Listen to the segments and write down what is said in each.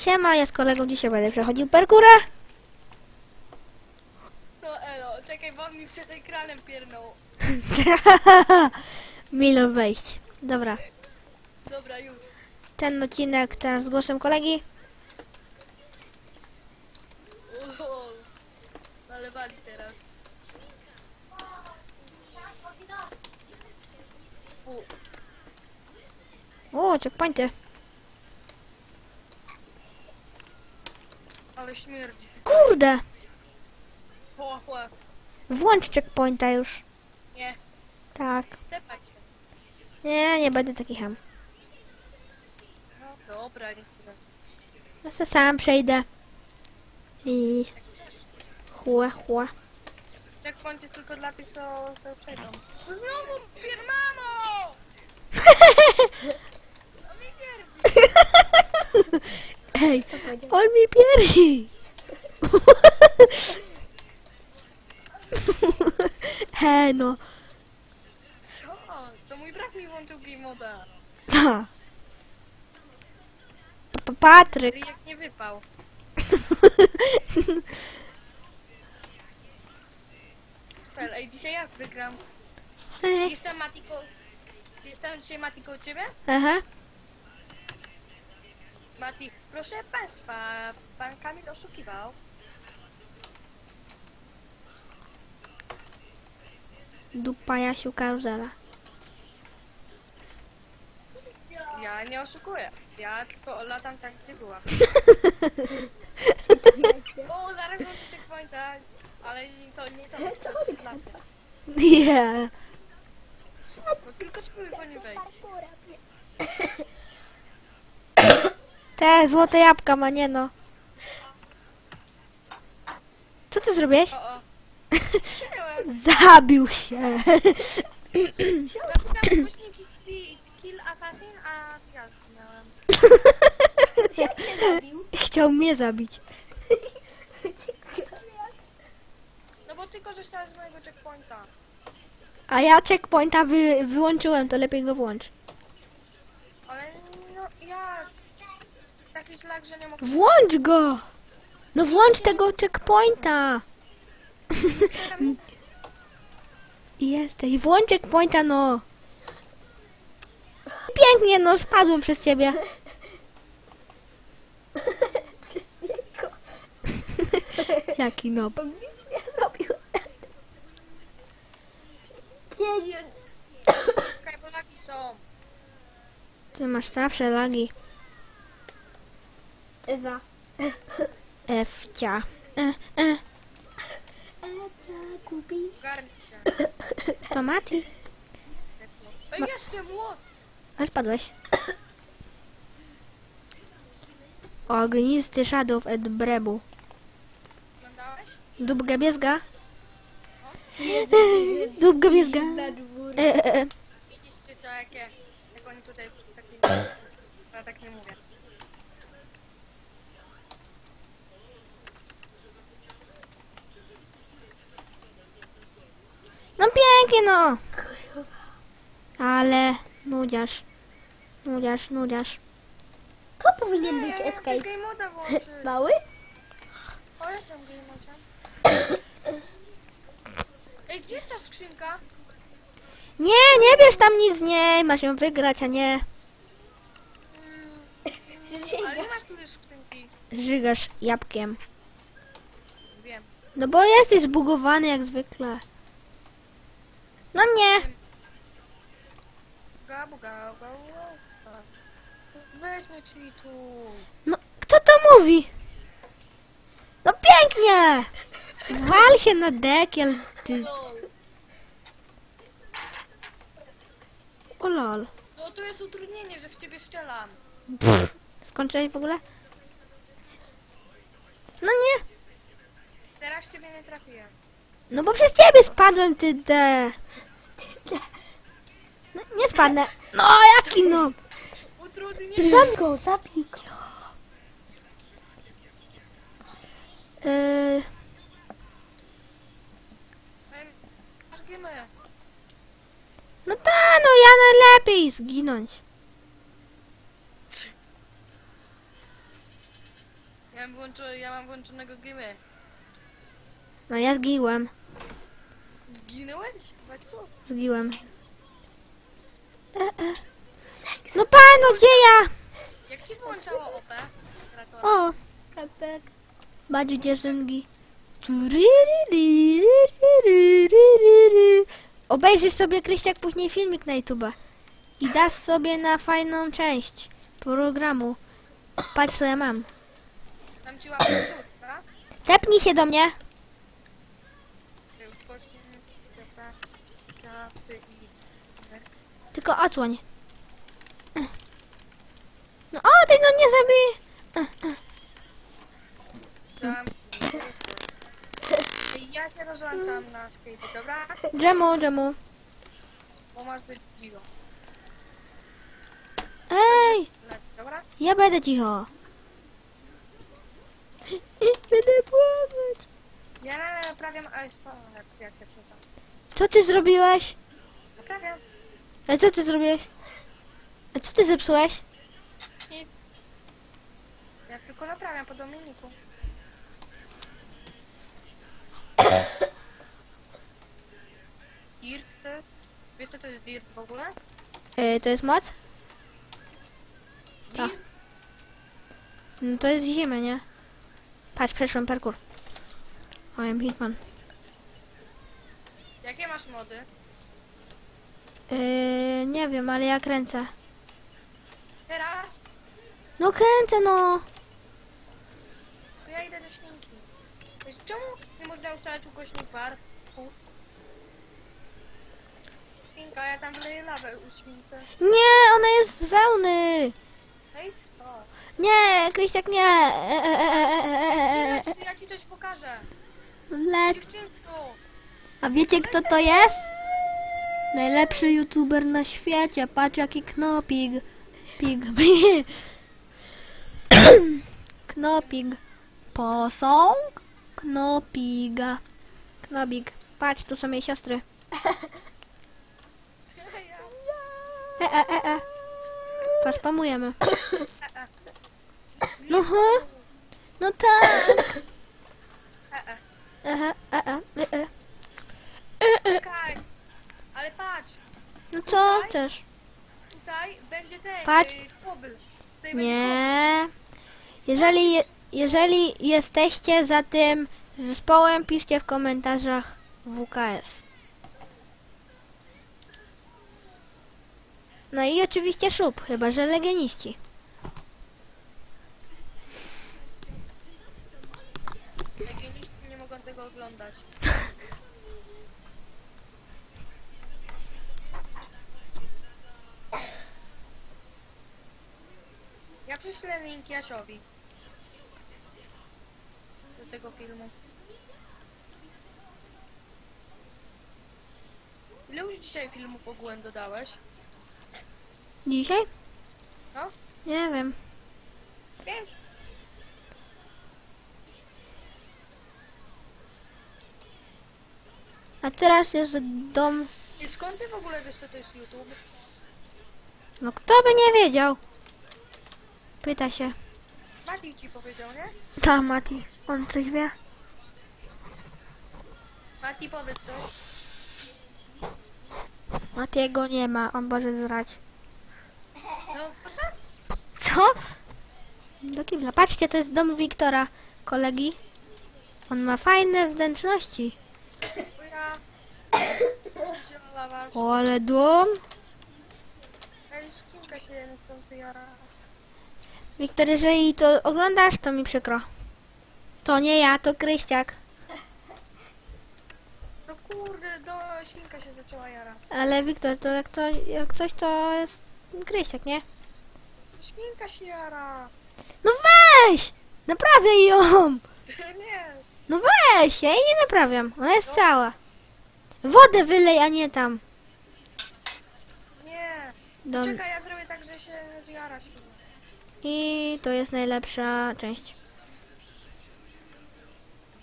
Siema, ja z kolegą dzisiaj będę przechodził parkura. No elo, czekaj, bo mi przed ekranem piernął. Milo wejść. Dobra, Dobra, już. ten odcinek teraz z głosem kolegi. O, ale wali teraz. U, O, checkpointy. ale śmierdzi. Kurde, chła. włącz checkpointa już. Nie, Tak. tepaj się. Nie, nie będę taki ham. No dobra, nie chcę. Ja se sam przejdę. I chłe, chłe. Checkpoint jest tylko dla tych, co, co przejdą. No znowu piermamo! No mi pierdzi. Ej, on mi pierdzi. He, no. Co? To mój brat mi włączył game moda. Ta. Pa- Patryk. Jak nie wypał. Spell, ej, dzisiaj jak wygram? Jestem Matiko... Jestem dzisiaj Matiko u ciebie? Aha. Mati, proszę państwa, pan Kamil oszukiwał. Dupa Jasiu karuzela. Ja nie oszukuję. Ja tylko latam tam, gdzie byłam. o, zaraz włączę checkpointa, ale nie- to nie to. Co on Nie. No tylko spróbuj po nim wejść. Te złote jabłka ma, nie no. Co ty zrobiłeś? O, o. Przyjąłem. Zabił się. Napisałem głośniki ki- Kill Assassin, a ja miałem. Chciał mnie zabić. No bo ty korzystałeś z mojego checkpointa. A ja checkpointa wy, wyłączyłem, to lepiej go włącz. Ale no ja... Taki szlak, że nie mogę... Włącz go! No włącz tego checkpointa! Jesteś, włącz checkpointa, no! Pięknie, no, spadłem przez ciebie. Jaki nob. Czekaj, Polaki są. Ty masz zawsze lagi. Ewa. Efcia. E, e, Garnij się. to Mati. Ej, jestem, łot! A spadłeś. Ognisty Shadow at Brebu. Oglądałeś? Dubga biezga. Dubga biezga. E, e, e. Widzicie to jakie... Jak oni tutaj takie... Ja tak nie mówię. No pięknie no. Ale nudziarz. Nudziarz, nudziarz. To powinien Nie, być escape. game moda włączyć. Mały? O, jestem game. Ej, gdzie jest ta skrzynka? Nie, nie bierz tam nic z niej. Masz ją wygrać, a nie Ale nie masz tu skrzynki. żygasz jabłkiem. Wiem. No bo jesteś zbugowany jak zwykle. No nie. Gabu, gabu, gabu. Weź nie cheatuj. No, kto to mówi? No pięknie. Wal się na dekiel, ty. O lol. No to jest utrudnienie, że w ciebie szczelam. Skończyłeś w ogóle? No nie. Teraz ciebie nie trafiłem. No bo przez ciebie spadłem, ty de. No, nie spadnę. No jaki no. Utrudnienie. Zam go, zabij go. Yy, gimę. no ta, no ja najlepiej zginąć. Ja mam, włączo- ja mam włączonego gmy. No ja zgiłem. Zginąłeś? Baćku? Zgiłem. E, e. No panu, gdzie ja? Jak ci wyłączało OP? O, kapek. Badzi dzierzyngi. Obejrzysz sobie, Krystiak, później filmik na YouTube. I dasz sobie na fajną część programu. Patrz, co ja mam. Tam ci łapę plus, tak? Tepnij się do mnie. 12 i... Tak. Tylko odsłoń. No o, ty no nie zabij! Ja się rozłączam na skate, dobra? Dżemu, dżemu. Bo masz być cicho. Ej! Dobra? Ja będę cicho. Będę płakać. Ja naprawiam... Ej, jak, się przestałem. Co ty zrobiłeś? Naprawiam. A co ty zrobiłeś? A co ty zepsułeś? Nic. Ja tylko naprawiam po Dominiku. Dirt to jest? Wiesz co to jest dirt w ogóle? E, to jest moc? Tak. Dirt? No to jest ziemia, nie? Patrz, przeszłem parkour. O, I'm Hitman. Masz mody? E, nie wiem, ale ja kręcę. Teraz? No kręcę, no. To ja idę do świnki. Wiesz, czemu nie można ustalać ukośnik? Fu. Świnka, ja tam wleję lawę u śwince. Nie, ona jest z wełny. No i co? Nie, Krystiak, nie. E, e, e, e, e, e, Przyleć, ja ci coś pokażę. Lec. Dziewczynko! A wiecie kto to jest? Najlepszy youtuber na świecie. Patrz jaki knopig. Pig. knopig. Posąg knopiga. Knobig. Patrz, tu są jej siostry. E, e, e, e. Paspamujemy. No, he. no tak. E, e. E, e, e, e, e. Ale patrz! No co chcesz? Tutaj będzie ten. Patrz. Y. Tutaj będzie Nie. Jeżeli, je, jeżeli jesteście za tym zespołem, piszcie w komentarzach WKS. No i oczywiście szub, chyba że legioniści. kobl. Legioniści nie mogą tego oglądać. Ja przyślę link Jasiowi. Do tego filmu. Ile już dzisiaj filmów ogółem dodałeś? Dzisiaj? No? Nie wiem. Pięć? A teraz jest dom... I skąd ty w ogóle wiesz, co to jest YouTube? No kto by nie wiedział? Pyta się. Mati ci powiedział, nie? Ta Mati, on coś wie? Mati powiedz coś. Matiego nie ma, on może zrać. No, poszedł? Co? Do kibla. Patrzcie, to jest dom Wiktora, kolegi. On ma fajne wnętrzności. Ja... O, ale dom. Ej, szkinka się nie. Wiktor, jeżeli to oglądasz, to mi przykro. To nie ja, to Kryściak. No kurde, do świnka się zaczęła jara. Ale Wiktor, to jak, to jak coś, to jest Kryściak, nie? Świnka się jara. No weź! Naprawiaj ją! nie. No weź, ja jej nie naprawiam. Ona jest cała. Wodę wylej, a nie tam. Nie. Dom. Czekaj, ja zrobię tak, że się świnka. I to jest najlepsza część.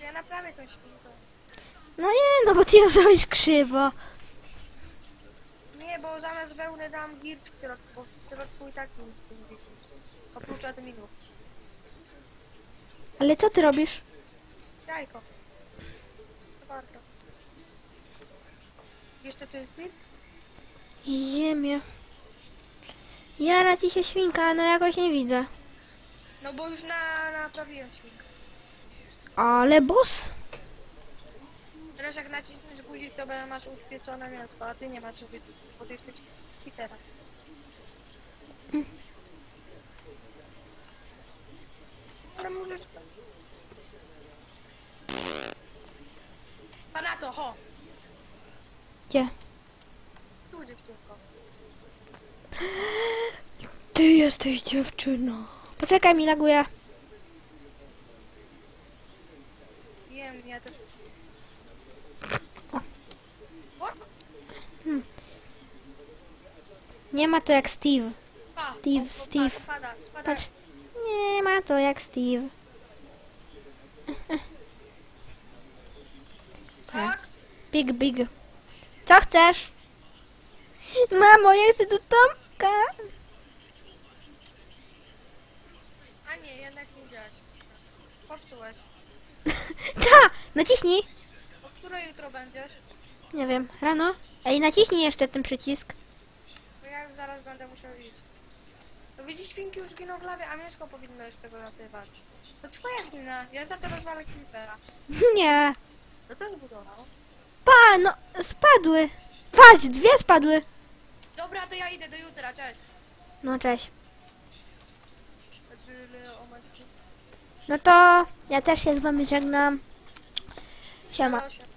Ja naprawię tą świnkę. No nie, no bo ty ją zrobisz krzywo. Nie, bo zamiast wełny dam girt w środku, bo w środku i tak nic nie. Oprócz adminów. Ale co ty robisz? Jajko. To bardzo. Jeszcze to jest bit? Ziemia. Jara ci się świnka, no jakoś nie widzę. No bo już na, naprawiłem świnkę. Ale boss? Teraz jak naciśniesz guzik, to be- masz upieczone mięsko, a ty nie masz, żeby- bo ty jesteś hitera. Ale muzyczka. Pana to, ho! Gdzie? Tu dziewczynko. Ty jesteś dziewczyną. Poczekaj, mi laguje. Wiem, ja też. O! Nie ma to jak Steve. Steve, Steve. Spada, spada. Patrz. Nie ma to jak Steve. Tak? Big, big. Co chcesz? Mamo, ja chcę do Tomka. A nie, jednak nie wziąłeś. Popsułeś. Ta, naciśnij. O której jutro będziesz? Nie wiem, rano. Ej, naciśnij jeszcze ten przycisk. Bo ja już zaraz będę musiał iść. To widzisz, świnki już giną w lawie, a mięsko powinno już tego latywać. To twoja wina, ja za to rozwalę creepera. Nie. No to zbudował. Pa, no, spadły. Patrz, dwie spadły. Dobra, to ja idę do jutra, cześć. No, cześć. Matki. No to ja też się z wami żegnam. Siema.